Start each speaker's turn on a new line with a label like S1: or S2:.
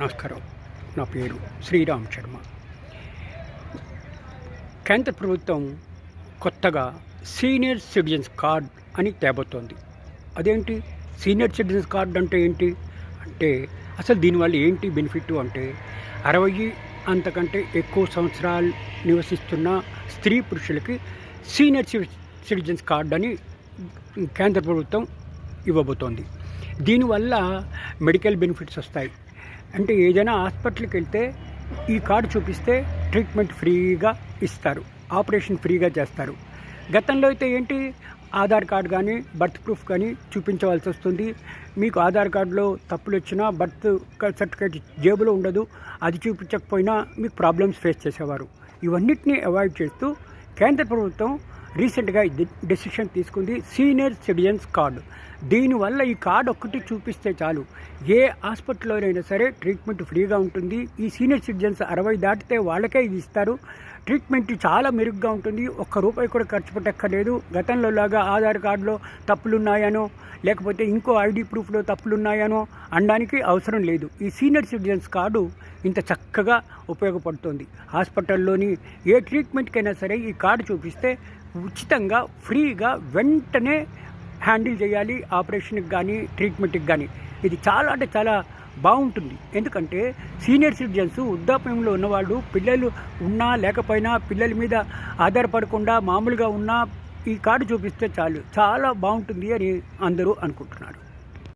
S1: నమస్కారం. నా పేరు శ్రీరామ్ శర్మ. కేంద్ర ప్రభుత్వం కొత్తగా సీనియర్ సిటిజన్స్ కార్డ్ అని తేబోతోంది. అదేంటి? సీనియర్ సిటిజన్స్ కార్డ్ అంటే ఏంటి? అంటే అసలు దీనివల్ల ఏంటి బెనిఫిట్ అంటే అరవై అంతకంటే ఎక్కువ సంవత్సరాలు నివసిస్తున్న స్త్రీ పురుషులకి సీనియర్ సిటిజన్స్ కార్డ్ అని కేంద్ర ప్రభుత్వం ఇవ్వబోతోంది. దీనివల్ల మెడికల్ బెనిఫిట్స్ వస్తాయి. అంటే ఏదైనా హాస్పిటల్కి వెళ్తే ఈ కార్డు చూపిస్తే ట్రీట్మెంట్ ఫ్రీగా ఇస్తారు. ఆపరేషన్ ఫ్రీగా చేస్తారు. గతంలో అయితే ఏంటి? ఆధార్ కార్డు కానీ బర్త్ ప్రూఫ్ కానీ చూపించవలసి వస్తుంది. మీకు ఆధార్ కార్డులో తప్పులు వచ్చినా బర్త్ సర్టిఫికేట్ జేబులో ఉండదు. అది చూపించకపోయినా మీకు ప్రాబ్లమ్స్ ఫేస్ చేసేవారు. ఇవన్నిటిని అవాయిడ్ చేస్తూ కేంద్ర ప్రభుత్వం రీసెంట్గా డెసిషన్ తీసుకుంది సీనియర్ సిటిజన్స్ కార్డు. దీనివల్ల ఈ కార్డు ఒక్కటి చూపిస్తే చాలు. ఏ హాస్పిటల్లోనైనా సరే ట్రీట్మెంట్ ఫ్రీగా ఉంటుంది. ఈ సీనియర్ సిటిజన్స్ అరవై దాటితే వాళ్ళకే ఇది ఇస్తారు. ట్రీట్మెంట్ చాలా మెరుగ్గా ఉంటుంది. ఒక్క రూపాయి కూడా ఖర్చు పెట్టక్కర్లేదు. గతంలో లాగా ఆధార్ కార్డులో తప్పులున్నాయనో లేకపోతే ఇంకో ఐడి ప్రూఫ్లో తప్పులున్నాయనో అనడానికి అవసరం లేదు. ఈ సీనియర్ సిటిజన్స్ కార్డు ఇంత చక్కగా ఉపయోగపడుతుంది. హాస్పిటల్లోని ఏ ట్రీట్మెంట్కైనా సరే ఈ కార్డు చూపిస్తే ఉచితంగా ఫ్రీగా వెంటనే హ్యాండిల్ చేయాలి ఆపరేషన్కి కానీ ట్రీట్మెంట్కి కానీ ఇది చాలా అంటే చాలా బాగుంటుంది. ఎందుకంటే సీనియర్ సిటిజన్స్ వృద్ధాప్యంలో ఉన్నవాళ్ళు పిల్లలు ఉన్నా లేకపోయినా పిల్లల మీద ఆధారపడకుండా మామూలుగా ఉన్నా ఈ కార్డు చూపిస్తే చాలు. చాలా బాగుంటుంది అని అందరూ అనుకుంటున్నారు.